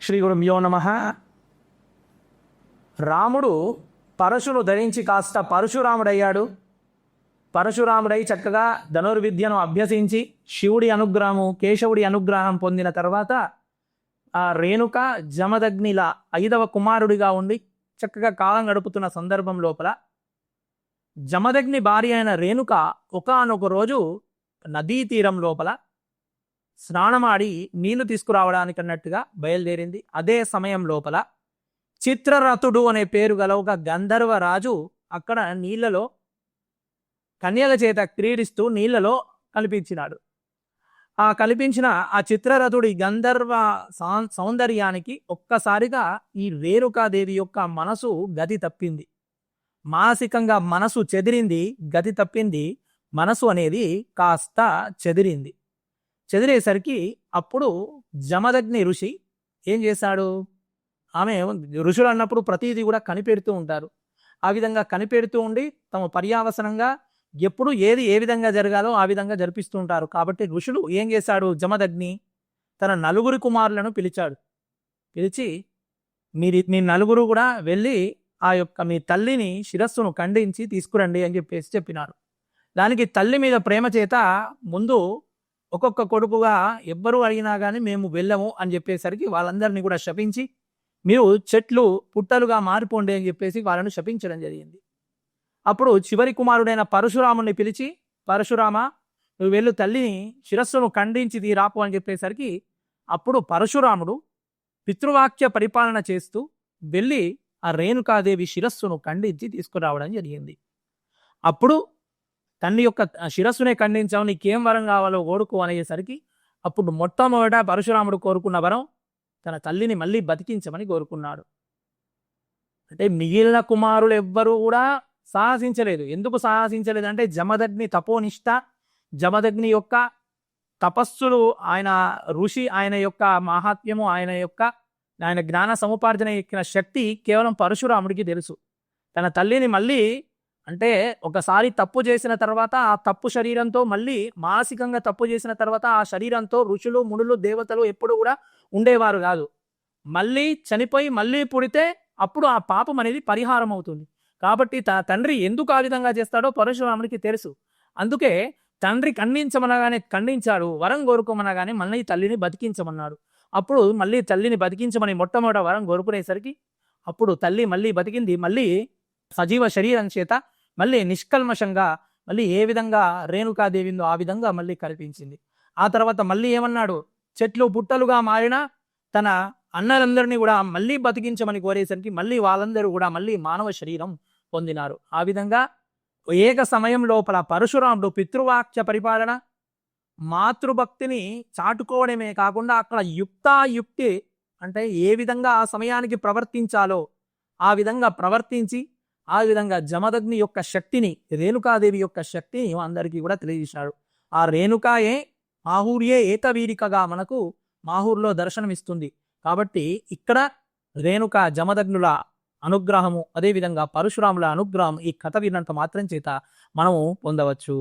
శ్రీ గురుభ్యో నమ. రాముడు పరశును ధరించి కాస్త పరశురాముడయ్యాడు. పరశురాముడై చక్కగా ధనుర్విద్యను అభ్యసించి శివుడి అనుగ్రహము కేశవుడి అనుగ్రహం పొందిన తర్వాత ఆ రేణుక జమదగ్నిల ఐదవ కుమారుడిగా ఉండి చక్కగా కాలం గడుపుతున్న సందర్భం లోపల జమదగ్ని భార్య అయిన రేణుక ఒకానొక రోజు నదీ తీరం లోపల స్నానమాడి నీళ్ళు తీసుకురావడానికి అన్నట్టుగా బయలుదేరింది. అదే సమయం లోపల చిత్రరథుడు అనే పేరు గల ఒక గంధర్వ రాజు అక్కడ నీళ్ళలో కన్యల చేత క్రీడిస్తూ నీళ్ళలో కనిపించినాడు. ఆ కల్పించిన ఆ చిత్రరథుడి గంధర్వ సౌందర్యానికి ఒక్కసారిగా ఈ రేణుకాదేవి యొక్క మనసు గతి తప్పింది. మానసికంగా మనసు చెదిరింది గతి తప్పింది మనసు అనేది కాస్త చెదిరింది. చెదిరేసరికి అప్పుడు జమదగ్ని ఋషి ఏం చేశాడు? ఆమె ఋషులు అన్నప్పుడు ప్రతిదీ కూడా కనిపెడుతూ ఉంటారు. ఆ విధంగా కనిపెడుతూ ఉండి తమ పర్యావసనంగా ఎప్పుడు ఏది ఏ విధంగా జరగాలో ఆ విధంగా జరిపిస్తూ ఉంటారు. కాబట్టి ఋషులు ఏం చేశాడు? జమదగ్ని తన నలుగురి కుమారులను పిలిచాడు. పిలిచి మీరు మీ నలుగురు కూడా వెళ్ళి ఆ యొక్క మీ తల్లిని శిరస్సును ఖండించి తీసుకురండి అని చెప్పేసి చెప్పినారు. దానికి తల్లి మీద ప్రేమ చేత ముందు ఒక్కొక్క కొడుకుగా ఎవ్వరూ అడిగినా కానీ మేము వెళ్ళము అని చెప్పేసరికి వాళ్ళందరినీ కూడా శపించి మీరు చెట్లు పుట్టలుగా మారిపోండి అని చెప్పేసి వాళ్ళను శపించడం జరిగింది. అప్పుడు చివరి కుమారుడైన పరశురాముని పిలిచి పరశురామ నువ్వు వెళ్ళు తల్లిని శిరస్సును ఖండించి తీరాపు అని చెప్పేసరికి అప్పుడు పరశురాముడు పితృవాక్య పరిపాలన చేస్తూ వెళ్ళి ఆ రేణుకాదేవి శిరస్సును ఖండించి తీసుకురావడం జరిగింది. అప్పుడు తన్ని యొక్క శిరస్సునే ఖండించావు నీకేం వరం కావాలో కోరుకో అనేసరికి అప్పుడు మొట్టమొదట పరశురాముడు కోరుకున్న వరం తన తల్లిని మళ్ళీ బతికించమని కోరుకున్నాడు. అంటే మిగిలిన కుమారులు ఎవ్వరూ కూడా సాహసించలేదు. ఎందుకు సాహసించలేదు అంటే జమదగ్ని తపోనిష్ట జమదగ్ని యొక్క తపస్సులు ఆయన ఋషి ఆయన యొక్క మహాత్మ్యము ఆయన యొక్క ఆయన జ్ఞాన సముపార్జన ఎక్కిన శక్తి కేవలం పరశురాముడికి తెలుసు. తన తల్లిని మళ్ళీ అంటే ఒకసారి తప్పు చేసిన తర్వాత ఆ తప్పు శరీరంతో మళ్ళీ మానసికంగా తప్పు చేసిన తర్వాత ఆ శరీరంతో ఋషులు మునులు దేవతలు ఎప్పుడు కూడా ఉండేవారు కాదు. మళ్ళీ చనిపోయి మళ్ళీ పుడితే అప్పుడు ఆ పాపం అనేది పరిహారం అవుతుంది. కాబట్టి త తండ్రి ఎందుకు ఆ విధంగా చేస్తాడో పరశురామునికి తెలుసు. అందుకే తండ్రి ఖండించమనగానే ఖండించాడు వరం కోరుకోమనగానే మళ్ళీ తల్లిని బతికించమన్నాడు. అప్పుడు మళ్ళీ తల్లిని బతికించమని మొట్టమొదట వరం కోరుకునేసరికి అప్పుడు తల్లి మళ్ళీ బతికింది. మళ్ళీ సజీవ శరీరం చేత మళ్ళీ నిష్కల్మషంగా మళ్ళీ ఏ విధంగా రేణుకాదేవిందో ఆ విధంగా మళ్ళీ కల్పించింది ఆ తర్వాత మళ్ళీ ఏమన్నాడు? చెట్లు పుట్టలుగా మారిన తన అన్నలందరినీ కూడా మళ్ళీ బతికించమని కోరేసరికి మళ్ళీ వాళ్ళందరూ కూడా మళ్ళీ మానవ శరీరం పొందినారు. ఆ విధంగా ఏక సమయం లోపల పరశురాముడు పితృవాక్య పరిపాలన మాతృభక్తిని చాటుకోవడమే కాకుండా అక్కడ యుక్తాయుక్తి అంటే ఏ విధంగా ఆ సమయానికి ప్రవర్తించాలో ఆ విధంగా ప్రవర్తించి ఆ విధంగా జమదగ్ని యొక్క శక్తిని రేణుకాదేవి యొక్క శక్తిని అందరికీ కూడా తెలియజేశాడు. ఆ రేణుకాయే మాహూర్యే ఏతవీరికగా మనకు మాహూర్లో దర్శనమిస్తుంది. కాబట్టి ఇక్కడ రేణుక జమదగ్నుల అనుగ్రహము అదేవిధంగా పరశురాముల అనుగ్రహం ఈ కథ విన్నంత మాత్రం చేత మనము పొందవచ్చు.